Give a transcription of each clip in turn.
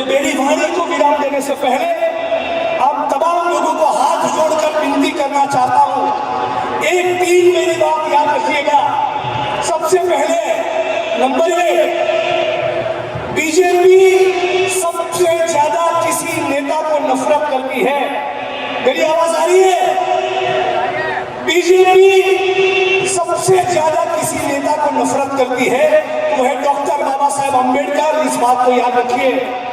मैं मेरी वाणी को विराम देने से पहले आप तमाम लोगों को हाथ जोड़कर विनती करना चाहता हूँ। एक तीन मेरी बात याद रखिएगा। सबसे पहले नंबर एक, बीजेपी सबसे ज़्यादा किसी नेता को नफरत करती है। मेरी आवाज़ आ रही है? बीजेपी सबसे ज़्यादा किसी नेता को नफरत करती है, वो है डॉक्टर बाबा साहेब अंबेडकर इस बात को याद रखिए।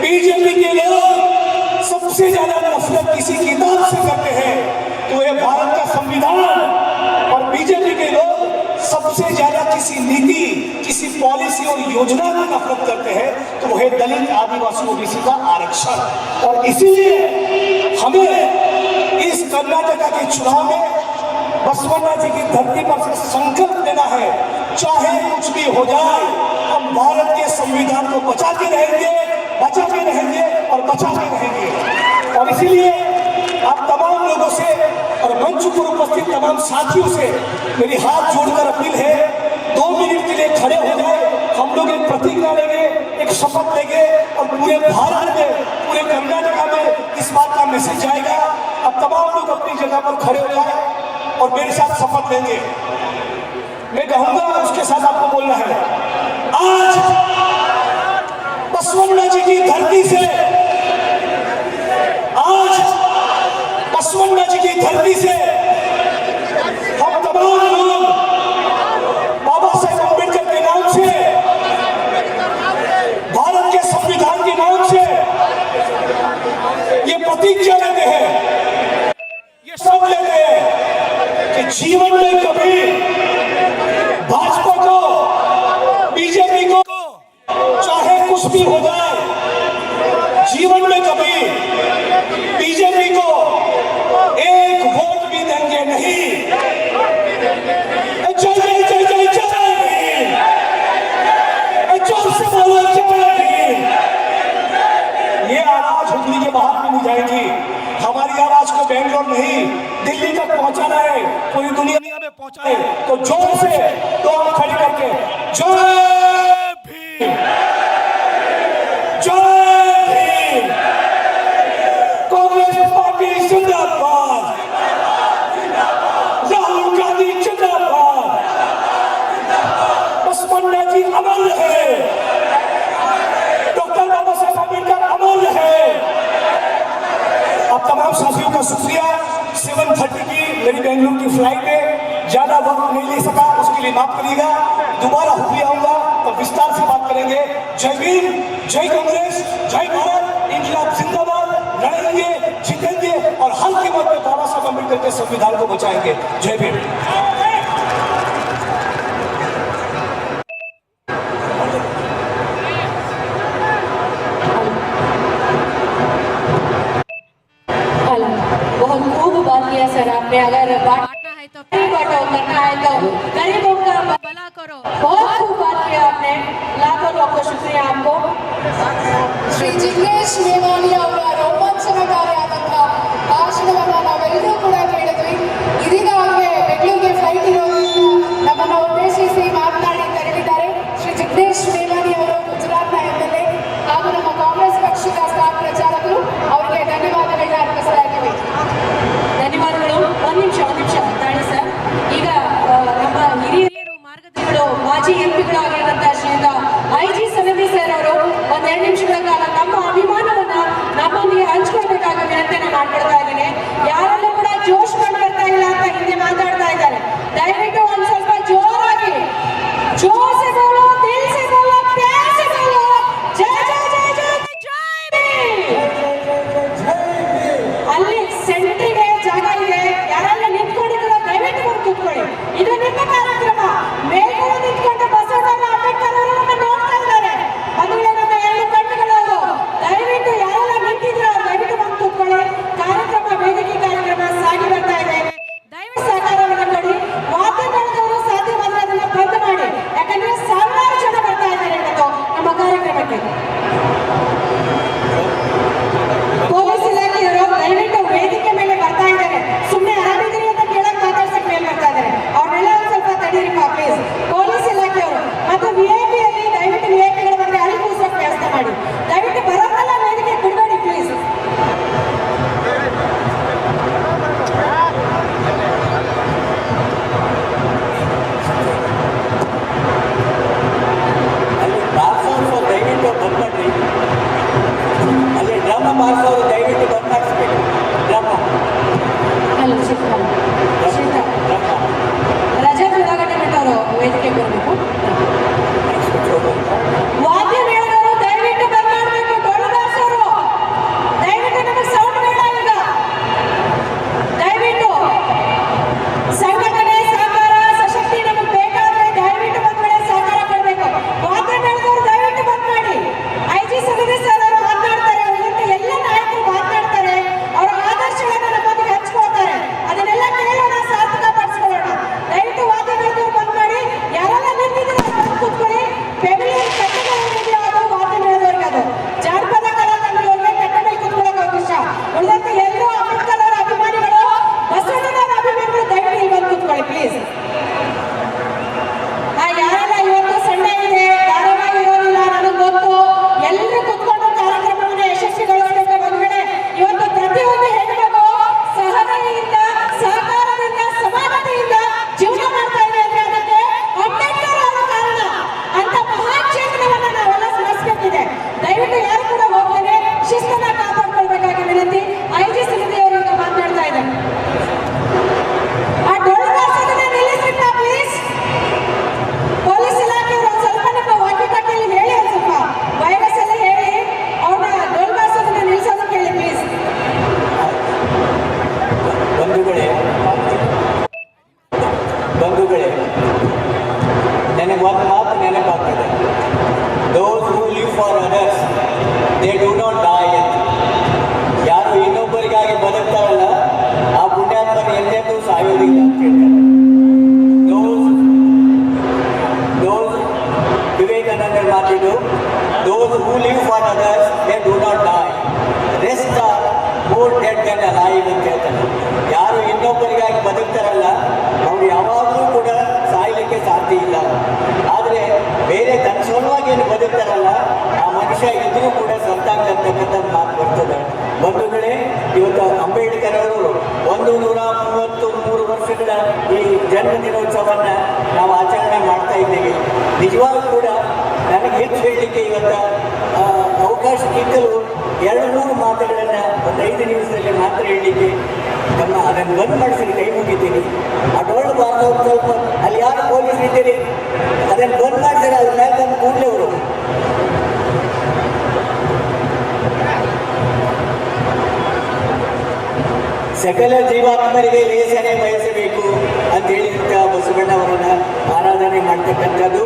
बीजेपी के लोग सबसे ज़्यादा नफरत किसी किताब से करते हैं। तो ये भारत का संविधान और बीजेपी के लोग सबसे ज़्यादा किसी नीति, किसी पॉलिसी और योजना की नफरत करते हैं तो वो है दलित आदिवासी ओबीसी का आरक्षण। और इसीलिए हमें इस कर्नाटका के चुनाव में बसवन्ना जी की धरती पर संकल्प लेना है। चाहे कुछ भी हो जाए, हम भारत के संविधान को बचा के रहेंगे बचा के रहेंगे। और रहेंगे और इसीलिए आप तमाम लोगों से और मंच पर उपस्थित तमाम साथियों से मेरी हाथ जोड़कर अपील है, दो मिनट के लिए खड़े हो जाए। हम लोग एक प्रतिज्ञा लेंगे एक शपथ लेंगे और पूरे भारत में, पूरे कर्नाटका में इस बात का मैसेज जाएगा अब तमाम लोग अपनी जगह पर खड़े हो जाए और मेरे साथ शपथ लेंगे। मैं कहूँगा उसके साथ आपको बोलना है, आज बसवन्ना जी की धरती से बसवन्ना जी की धरती से हम तमाम दिल्ली तक पहुंचाना है पूरी दुनिया में पहुंचाए तो जोर से दो हाथ खड़ी करके जय भीम जय भीम कांग्रेस पार्टी जिंदाबाद राहुल गांधी जिंदाबाद बसपन्ना जी अमल है डॉक्टर बाबा साहब अम्बेडकर अमल है आप तमाम साथियों का शुक्रिया सेवन थर्टी की मेरी बेंगलुरु की फ़्लाइट है ज़्यादा वक्त नहीं ले सका, उसके लिए माफ़ करिएगा। दोबारा हुई आऊँगा और विस्तार से बात करेंगे। जय भीम, जय कांग्रेस, जय भारत इंकलाब जिंदाबाद, लड़ेंगे, जीतेंगे और हल के वक्त में बाबा साहब अंबेडकर के संविधान को बचाएँगे। जय भीम। में अगर बांटना है तो बटाव करना है तो गरीबों का भला करो। बहुत खूब बात किया आपने। लाखों लाखों शुक्रिया आपको। श्री जिग्नेश मेवानिया और रोमन से मैं कार्य आशीर्वाद তারা বলেন ಈ ಜನ್ಮ ದಿನೋತ್ಸವನ್ನ ನಾವು ಆಚರಣೆ ಮಾಡ್ತಾ ಇದ್ದೇವೆ. ನಿಜವಾಗ್ಲೂ ಕೂಡ ನನಗೆ ಹೆಚ್ಚು ಹೇಳಲಿಕ್ಕೆ ಇವತ್ತು ಆ, ಅವಕಾಶ ಸಿಕ್ಕಲು ಎರಡು ಮೂರು ಮಾತುಗಳನ್ನು ಒಂದು ಐದು ನಿಮಿಷದಲ್ಲಿ ಮಾತ್ರ ಹೇಳಲಿಕ್ಕೆ ನಮ್ಮ ಅದನ್ನು ಬಂದ್ ಮಾಡಿಸಿ ಕೈ ಮುಗಿತೀನಿ. ಅಟೋಲ್ಡ್ ಬಾರ್ದವ್ರು ಸ್ವಲ್ಪ ಅಲ್ಲಿ ಯಾರು ಪೊಲೀಸ್ ಇದ್ದೀರಿ ಅದನ್ನು ಬಂದ್ ಮಾಡಿದರೆ ಅದ್ರ ಮೇಲೆ ಬಂದು ಕೂಡಲೇ ಅವರು. ಸಕಲ ಜೀವಾತ್ಮರಿಗೆ ಲೇಸನೆ ಬಯಸಬೇಕು ಅಂತ ಹೇಳಿದಂಥ ಬಸವಣ್ಣವರನ್ನ ಆರಾಧನೆ ಮಾಡ್ತಕ್ಕಂಥದ್ದು.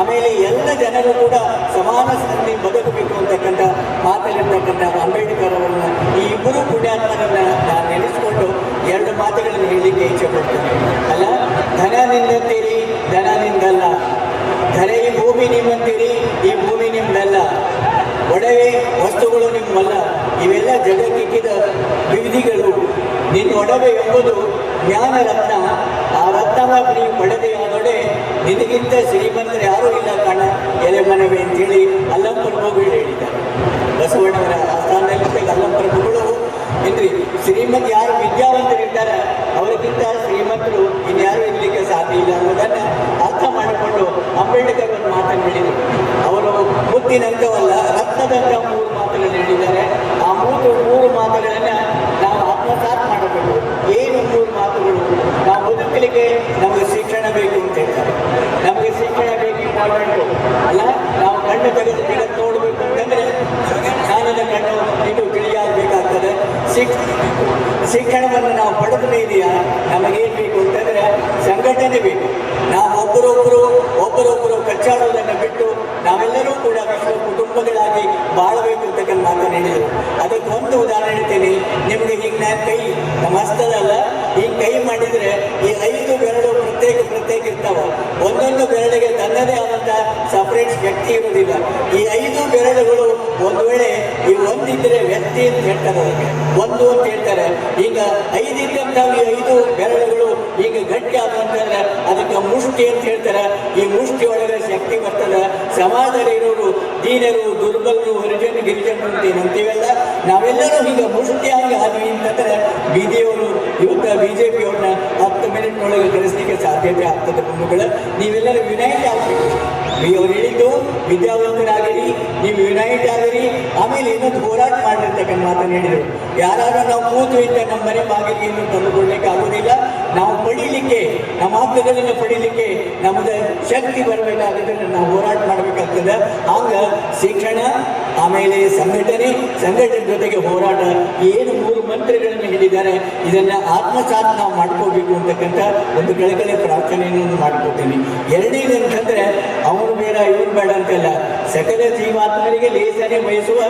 ಆಮೇಲೆ ಎಲ್ಲ ಜನರು ಕೂಡ ಸಮಾನ ಸ್ಥಿತಿ ಬದುಕಬೇಕು ಅಂತಕ್ಕಂಥ ಮಾತಲ್ಲಿರ್ತಕ್ಕಂಥ ಅಂಬೇಡ್ಕರ್ ಅವರನ್ನ ಈ ಇಬ್ಬರು ಪುಣ್ಯಾತ್ಮರನ್ನ ನಾನು ನೆನೆಸ್ಕೊಂಡು ಎರಡು ಮಾತುಗಳನ್ನು ಹೇಳಲಿಕ್ಕೆ ಇಚ್ಛೆ ಪಡ್ತೇನೆ. ಅಲ್ಲ ಧನ ನಿಂದಂತೀರಿ ಧನ ನಿಂದಲ್ಲ ಧನ ಈ ಭೂಮಿ ನಿಮ್ಮಂತೀರಿ, ಈ ಭೂಮಿ ನಿಮ್ದಲ್ಲ. ಒಡವೆ ವಸ್ತುಗಳು ನಿಮ್ಮಲ್ಲ. ಇವೆಲ್ಲ ಜಗತ್ತಿಕ್ಕಿದ ವಿವಿಧಿಗಳು ನಿನ್ನ ಒಡವೆ ಎಂಬುದು ಜ್ಞಾನ ರತ್ನ. ಆ ರತ್ನವಾಗಿ ನೀವು ಪಡೆದೆಯಾದೊಡೆ ನಿನಗಿಂತ ಶ್ರೀಮಂತರು ಯಾರೂ ಇಲ್ಲ ಕಾಣ. ಎಲೆ ಮನವೇ ಅಂತೇಳಿ ಅಲ್ಲಂ ಪ್ರಭುಗಳು ಹೇಳಿದ್ದಾರೆ ಬಸವಣ್ಣವರ ಆಸ್ಥಾನದಲ್ಲಿ ಅಲ್ಲಂ ಪ್ರಭುಗಳು ಏನ್ರಿ ಶ್ರೀಮಂತ ಯಾರು ವಿದ್ಯಾವಂತರಿದ್ದಾರೆ ಅವರಿಗಿಂತ ಶ್ರೀಮಂತರು ಇನ್ಯಾರು ಇರಲಿಕ್ಕೆ ಸಾಧ್ಯ ಇಲ್ಲ ಅನ್ನೋದನ್ನ ಅರ್ಥ ಮಾಡಿಕೊಂಡು ಅಂಬೇಡ್ಕರ್ ಒಂದು ಮಾತನ್ನು ಹೇಳಿದರು ಅವರು ಮುತ್ತಿನಂತವಲ್ಲ ರತ್ನದಂತ ಮೂರು ಮಾತುಗಳನ್ನು ಹೇಳಿದ್ದಾರೆ ಆ ಮೂರು ಮೂರು ಮಾತುಗಳನ್ನ ನಾವು ಆತ್ಮಸಾತ್ ಮಾಡಬೇಕು ಏನು ಮೂರು ಮಾತುಗಳು ನಾವು ಬದುಕಲಿಕ್ಕೆ ನಮಗೆ ಶಿಕ್ಷಣ ಬೇಕು ಅಂತ ಹೇಳ್ತಾರೆ ನಮಗೆ ಶಿಕ್ಷಣ ಬೇಕು ಇಂಪಾರ್ಟೆಂಟು ಅಲ್ಲ ನಾವು ಕಣ್ಣು ತೆಗೆದು ಜಗತ್ತು ನೋಡಬೇಕು ಅಂತಂದ್ರೆ ಜ್ಞಾನದ ಕಣ್ಣು ಇದು ತಿಳಿಯಾಗಬೇಕಾಗ್ತದೆ ಶಿಕ್ ಶಿಕ್ಷಣವನ್ನು ನಾವು ಪಡೆದ ಮೇಲೆಯಾ ನಮಗೇನು ಬೇಕು ಅಂತಂದ್ರೆ ಸಂಘಟನೆ ಬೇಕು ನಾವು ಒಬ್ಬರೊಬ್ಬರು ಒಬ್ಬರೊಬ್ಬರು ಕಚ್ಚಾಡೋದನ್ನು ಬಿಟ್ಟು ನಾವೆಲ್ಲರೂ ಕೂಡ ವಿಶ್ವ ಕುಟುಂಬಗಳಾಗಿ ಬಾಳಬೇಕು ಅಂತಕ್ಕಂಥ ಮಾತನ್ನು ಹೇಳಿದರು ಅದಕ್ಕೆ ಒಂದು ಉದಾಹರಣೆ ಹೇಳ್ತೀನಿ. ನಿಮಗೆ ಈಗ ನಾನು ಕೈ ಮಸ್ತದಲ್ಲ ಈ ಕೈ ಮಾಡಿದರೆ ಈ ಐದು ಬೆರಳು ಪ್ರತ್ಯೇಕ ಪ್ರತ್ಯೇಕ ಇರ್ತಾವ. ಒಂದೊಂದು ಬೆರಳಿಗೆ ತನ್ನದೇ ಆದಂಥ ಸಪರೇಟ್ ವ್ಯಕ್ತಿ ಇರುವುದಿಲ್ಲ. ಈ ಐದು ಬೆರಳುಗಳು ಒಂದು ವೇಳೆ ಈ ಒಂದಿದ್ರೆ ವ್ಯಕ್ತಿ ಅಂತ ಹೇಳ್ತಾರೆ ಒಂದು ಅಂತ ಹೇಳ್ತಾರೆ. ಈಗ ಐದಿದ್ದಂತ ಐದು ಬೆರಳುಗಳು ಈಗ ಗಟ್ಟಿ ಆದಂತಂದ್ರೆ ಅದಕ್ಕೆ ಮುಷ್ಟಿ ಅಂತ ಹೇಳ್ತಾರೆ. ಈ ಮುಷ್ಟಿ ಒಳಗೆ ಶಕ್ತಿ ಬರ್ತದೆ. ಸಮಾಜದಲ್ಲಿ ಇರೋರು ದೀನರು, ದುರ್ಬಲರು, ಹರಿಜನ, ಗಿರಿಜನರು ಅಂತ ಏನಂತೀವಲ್ಲ ನಾವೆಲ್ಲರೂ ಈಗ ಮುಷ್ಟಿಯಾಗಿ ಆದ್ವಿ ಅಂತಂದ್ರೆ ಬಿಜೆಯವರು ಇವತ್ತು ಬಿಜೆಪಿ ಪಿಯವ್ರನ್ನ ಹತ್ತು ಮಿನಿಟ್ ಒಳಗೆ ಕಳಿಸ್ಲಿಕ್ಕೆ ಸಾಧ್ಯತೆ ಆಗ್ತದೆ ಬಂಧುಗಳ. ನೀವೆಲ್ಲರೂ ವಿನಾಯಿತಿ ಆಗಬೇಕು. ಅವ್ರು ಹೇಳಿದ್ದು ವಿದ್ಯಾವಂತರಾಗಿರಿ, ನೀವು ಯುನೈಟ್ ಆಗಿರಿ, ಆಮೇಲೆ ಇನ್ನೊಂದು ಹೋರಾಟ ಮಾಡಿರ್ತಕ್ಕಂಥ ಮಾತನ್ನು ಹೇಳಿದರು. ಯಾರಾದರೂ ನಾವು ಕೂತು ಇದ್ದ ನಮ್ಮ ಮನೆ ಬಾಗಿಲಿಗೆ ತಂದುಕೊಳ್ಳಿಕ್ಕೆ ಆಗೋದಿಲ್ಲ ನಾವು ಪಡೀಲಿಕ್ಕೆ, ನಮ್ಮ ಹಕ್ಕುಗಳನ್ನು ಪಡೀಲಿಕ್ಕೆ ನಮ್ದು ಶಕ್ತಿ ಬರಬೇಕಾಗಿದ್ರೆ ನಾವು ಹೋರಾಟ ಮಾಡಬೇಕಾಗ್ತದೆ. ಆಗ ಶಿಕ್ಷಣ, ಆಮೇಲೆ ಸಂಘಟನೆ ಸಂಘಟನೆ ಜೊತೆಗೆ ಹೋರಾಟ ಏನು ಮೂರು ಮಂತ್ರಿಗಳನ್ನು ಹೇಳಿದ್ದಾರೆ, ಇದನ್ನ ಆತ್ಮಸಾತ್ ನಾವು ಮಾಡ್ಕೋಬೇಕು ಅಂತಕ್ಕಂಥ ಒಂದು ಕೆಳಗಡೆ ಪ್ರಾರ್ಥನೆಯನ್ನು ಮಾಡ್ಕೋತೀನಿ ಎರಡನೇದು ಅಂತಂದ್ರೆ ಅವನು ಬೇಡ ಇವನು ಬೇಡ ಅಂತಲ್ಲ. ಸಕಲ ಜೀವಾತ್ಮರಿಗೆ ಲೇಸನೆ ಬಯಸುವ